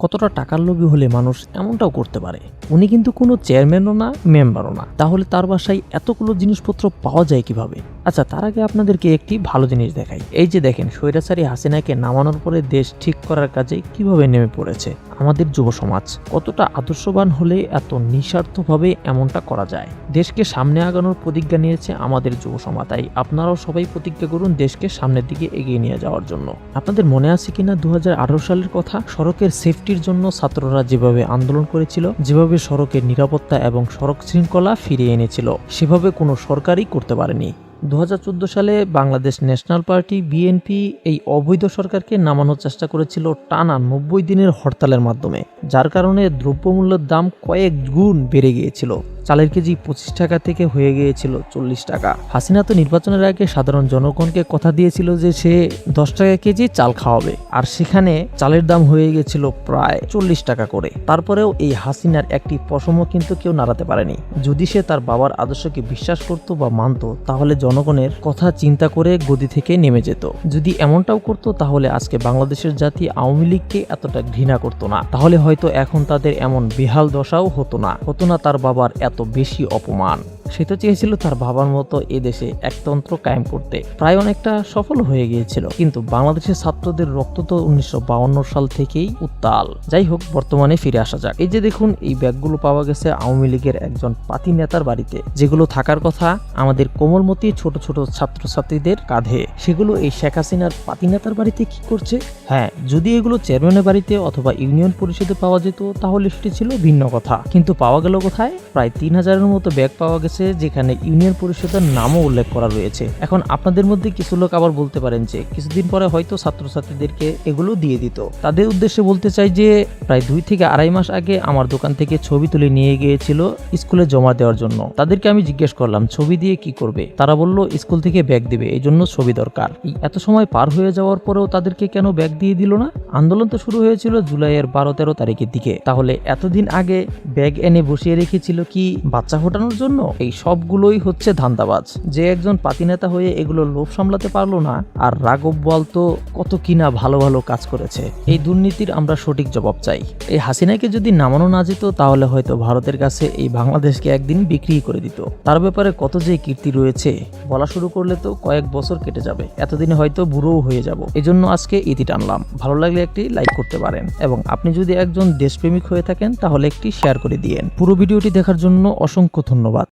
কতটা টাকার লোভী হলে মানুষ এমনটাও করতে পারে? উনি কিন্তু কোনো চেয়ারম্যানও না মেম্বারও না। তাহলে তার বাসায় এতগুলো জিনিসপত্র পাওয়া যায় কীভাবে? আচ্ছা তার আগে আপনাদেরকে একটি ভালো জিনিস দেখাই। এই যে দেখেন, স্বৈরাচারী হাসিনাকে নামানোর পরে দেশ ঠিক করার কাজে কীভাবে নেমে পড়েছে? আমাদের যুব সমাজ কতটা আদর্শবান হলে এত নিঃস্বার্থভাবে এমনটা করা যায়? দেশকে সামনে আগানোর প্রতিজ্ঞা নিয়েছে আমাদের যুব সমাজ, তাই আপনারাও সবাই প্রতিজ্ঞা করুন দেশকে সামনের দিকে এগিয়ে নিয়ে যাওয়ার জন্য। আপনাদের মনে আছে কিনা দু হাজার আঠারো সালের কথা? সড়কের সেফটির জন্য ছাত্ররা যেভাবে আন্দোলন করেছিল, যেভাবে সড়কের নিরাপত্তা এবং সড়ক শৃঙ্খলা ফিরিয়ে এনেছিল, সেভাবে কোনো সরকারই করতে পারেনি। দু হাজার চোদ্দ সালে বাংলাদেশ ন্যাশনাল পার্টি, বিএনপি এই অবৈধ সরকারকে নামানোর চেষ্টা করেছিল টানা নব্বই দিনের হরতালের মাধ্যমে, যার কারণে দ্রব্যমূল্যের দাম কয়েক গুণ বেড়ে গিয়েছিল। চালের কেজি পঁচিশ টাকা থেকে হয়ে গিয়েছিল চল্লিশ টাকা। হাসিনা তো নির্বাচনের আগে সাধারণ জনগণকে কথা দিয়েছিল যে সে দশ টাকা কেজি চাল খাওয়াবে। আর সেখানে চালের দাম হয়ে গেছিল প্রায় চল্লিশ টাকা করে। তারপরেও এই হাসিনার একটি পশমও কিন্তু কেউ নাড়াতে পারেনি। যদি সে তার বাবার আদর্শকে বিশ্বাস করত বা মানত, তাহলে জনগণের কথা চিন্তা করে গদি থেকে নেমে যেত। যদি এমনটাও করতো, তাহলে আজকে বাংলাদেশের জাতি আওয়ামী লীগকে এতটা ঘৃণা করতো না। তাহলে হয়তো এখন তাদের এমন বেহাল দশাও হতো না। হতো না তার বাবার এত বেশি অপমান। সে তো চেয়েছিল তার বাবার মতো এদেশে একতন্ত্র কায়েম করতে। প্রায় অনেকটা সফল হয়ে গিয়েছিল। কিন্তু বাংলাদেশের ছাত্রদের রক্ত তো উনিশশো সাল থেকেই উত্তাল। যাই হোক, বর্তমানে ফিরে আসা যাক। এই যে দেখুন, এই ব্যাগগুলো পাওয়া গেছে আওয়ামী লীগের একজন পাতি নেতার বাড়িতে। যেগুলো থাকার কথা আমাদের কোমলমতি ছোট ছোট ছাত্রছাত্রীদের কাঁধে। সেগুলো এই শেখ হাসিনার পাতি নেতার বাড়িতে কি করছে? হ্যাঁ যদি এগুলো চেয়ারম্যানের বাড়িতে অথবা ইউনিয়ন পরিষদে পাওয়া যেত, তাহলে সেটি ছিল ভিন্ন কথা। কিন্তু পাওয়া গেল কোথায়? প্রায় তিন হাজারের মতো ব্যাগ পাওয়া গেছে যেখানে ইউনিয়ন পরিষদের নামও উল্লেখ করা রয়েছে। এখন আপনাদের মধ্যে কিছু লোক আবার বলতে পারেন যে কিছুদিন পরে হয়তো ছাত্রছাত্রীদেরকে এগুলো দিয়ে দিত। তাদের উদ্দেশ্যে বলতে চাই যে প্রায় দুই থেকে আড়াই মাস আগে আমার দোকান থেকে ছবি তুলে নিয়ে গিয়েছিল স্কুলে জমা দেওয়ার জন্য। তাদেরকে আমি জিজ্ঞেস করলাম, ছবি দিয়ে কি করবে? তারা বলল, স্কুল থেকে ব্যাগ দিবে এই জন্য ছবি দরকার। এত সময় পার হয়ে যাওয়ার পরেও তাদেরকে কেন ব্যাগ দিয়ে দিল না? আন্দোলন তো শুরু হয়েছিল জুলাইয়ের বারো তেরো তারিখের দিকে। তাহলে এতদিন আগে ব্যাগ এনে বসিয়ে রেখেছিল কি বাচ্চা ফোটানোর জন্য? এই সবগুলোই হচ্ছে ধান্দাবাজ। যে একজন পাতিনেতা হয়ে এগুলো লোভ সামলাতে পারল না, আর রাঘব বল তো কত কিনা ভালো ভালো কাজ করেছে। এই দুর্নীতির আমরা সঠিক জবাব চাই। এই হাসিনাকে যদি নামানো না যেত, তাহলে হয়তো ভারতের কাছে এই বাংলাদেশকে একদিন বিক্রি করে দিত। তার ব্যাপারে কত যে কীর্তি রয়েছে, বলা শুরু করলে তো কয়েক বছর কেটে যাবে। এতদিনে হয়তো বুড়োও হয়ে যাব। এজন্য আজকে ইতি টানলাম। ভালো লাগলে একটি লাইক করতে পারেন, এবং আপনি যদি একজন দেশপ্রেমিক হয়ে থাকেন, তাহলে একটি শেয়ার করে দিয়েন। পুরো ভিডিওটি দেখার জন্য অসংখ্য ধন্যবাদ।